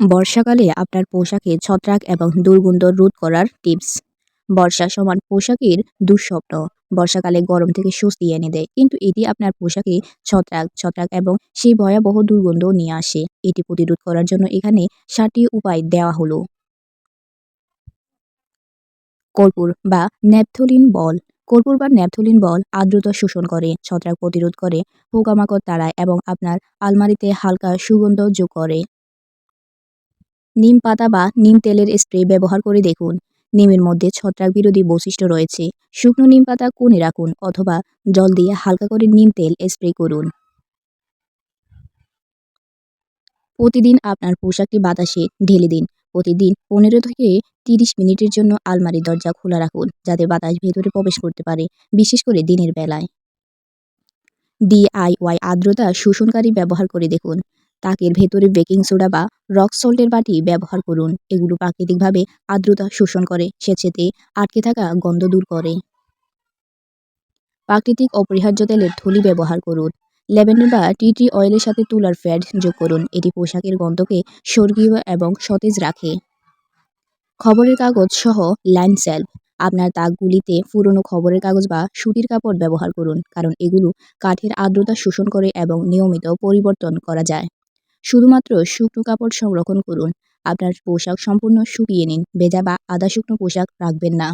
বর্ষাকালে আপনার পোশাকে ছত্রাক এবং দুর্গন্ধ রোধ করার টিপস। বর্ষা সমান পোশাকের দুঃস্বপ্ন। বর্ষাকালে গরম থেকে স্বস্তি এনে দেয়, কিন্তু এটি আপনার পোশাকে ছত্রাক ছত্রাক এবং সেই ভয়াবহ দুর্গন্ধ নিয়ে আসে। এটি প্রতিরোধ করার জন্য এখানে সাতটি উপায় দেওয়া হলো। কর্পূর বা ন্যাপথলিন বল। কর্পূর বা ন্যাপথলিন বল আর্দ্রতা শোষণ করে, ছত্রাক প্রতিরোধ করে, পোকামাকড় তাড়ায় এবং আপনার আলমারিতে হালকা সুগন্ধ যোগ করে। নিম পাতা বা নিম তেলের স্প্রে ব্যবহার করে দেখুন। নিমের মধ্যে ছত্রাক বিরোধী বৈশিষ্ট্য রয়েছে। শুকনো নিম পাতা কোণে রাখুন অথবা জল দিয়ে হালকা করে নিম তেল স্প্রে করুন। প্রতিদিন আপনার পোশাকটি বাতাসে ঢেলে দিন। প্রতিদিন পনেরো থেকে তিরিশ মিনিটের জন্য আলমারির দরজা খোলা রাখুন, যাতে বাতাস ভেতরে প্রবেশ করতে পারে, বিশেষ করে দিনের বেলায়। ডিআইওয়াই আর্দ্রতা শোষণকারী ব্যবহার করে দেখুন। তাকের ভেতরে বেকিং সোডা বা রক সল্টের বাটি ব্যবহার করুন। এগুলো প্রাকৃতিকভাবে আর্দ্রতা শোষণ করে, সেচেতে আটকে থাকা গন্ধ দূর করে। প্রাকৃতিক অপরিহার্য তেলের থলি ব্যবহার করুন। ল্যাভেন্ডার বা টি ট্রি অয়েলের সাথে তুলার ফ্যাট যোগ করুন। এটি পোশাকের গন্ধকে স্বর্গীয় এবং সতেজ রাখে। খবরের কাগজ সহ লাইন সেলফ আপনার তাকগুলিতে পুরনো খবরের কাগজ বা সুতির কাপড় ব্যবহার করুন, কারণ এগুলো কাঠের আর্দ্রতা শোষণ করে এবং নিয়মিত পরিবর্তন করা যায়। শুধুমাত্র শুকনো কাপড় সংরক্ষণ করুন। আপনার পোশাক সম্পূর্ণ শুকিয়ে নিন। ভেজা বা আধা শুকনো পোশাক রাখবেন না।